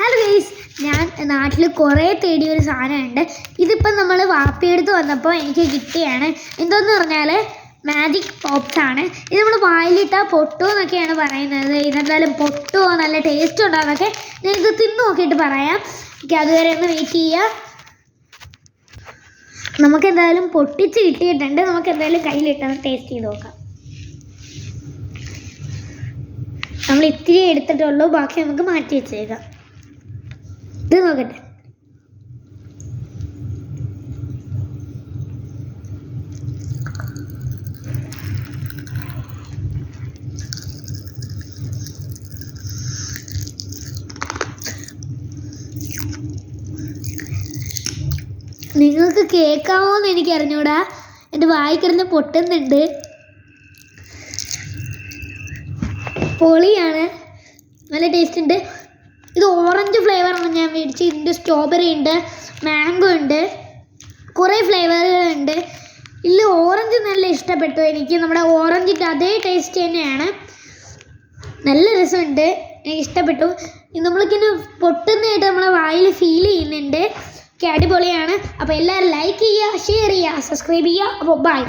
Hello guys ഞാൻ നാട്ടിൽ കുറേ തേടിയ ഒരു സാധനമുണ്ട്. ഇതിപ്പം നമ്മൾ വാപ്പിയെടുത്ത് വന്നപ്പോൾ എനിക്ക് കിട്ടിയാണ്. എന്തോന്ന് പറഞ്ഞാൽ മാജിക് പോപ്സ് ആണ്. ഇത് നമ്മൾ വായിലിട്ടാൽ പൊട്ടോ എന്നൊക്കെയാണ് പറയുന്നത്. ഇതെന്തായാലും പൊട്ടോ നല്ല ടേസ്റ്റ് ഉണ്ടോ എന്നൊക്കെ ഇത് തിന്നു നോക്കിയിട്ട് പറയാം. എനിക്ക് അതുവരെ ഒന്ന് വെയിറ്റ് ചെയ്യുക നമുക്ക് എന്തായാലും പൊട്ടിച്ച് കിട്ടിയിട്ടുണ്ട്. നമുക്ക് എന്തായാലും കയ്യിലിട്ടൊന്ന് ടേസ്റ്റ് ചെയ്ത് നോക്കാം. നമ്മൾ ഇത്തിരി എടുത്തിട്ടുള്ളൂ. ബാക്കി നമുക്ക് മാറ്റി വെച്ചേക്കാം. ഇത് നിങ്ങൾക്ക് കേൾക്കാമോ എന്ന് എനിക്ക് അറിഞ്ഞൂടാ എന്റെ വായിക്കിടന്ന് പൊട്ടുന്നുണ്ട്. പൊളിയാണ്. നല്ല ടേസ്റ്റ് ഉണ്ട്. മേടിച്ചത് ഇതിന്റെ സ്ട്രോബെറി ഉണ്ട് മാംഗോ ഉണ്ട് കുറേ ഫ്ലേവറുകളുണ്ട് ഇല്ല ഓറഞ്ച് നല്ല ഇഷ്ടപ്പെട്ടു എനിക്ക്. നമ്മുടെ ഓറഞ്ചിന്റെ അതേ ടേസ്റ്റ് തന്നെയാണ്. നല്ല രസമുണ്ട്. എനിക്ക് ഇഷ്ടപ്പെട്ടു. നമ്മളിങ്ങനെ പൊട്ടുന്നതായിട്ട് നമ്മളെ വായിൽ ഫീൽ ചെയ്യുന്നുണ്ട്. ഒക്കെ അടിപൊളിയാണ്. അപ്പോൾ എല്ലാവരും ലൈക്ക് ചെയ്യുക ഷെയർ ചെയ്യുക സബ്സ്ക്രൈബ് ചെയ്യുക. അപ്പോൾ ബൈ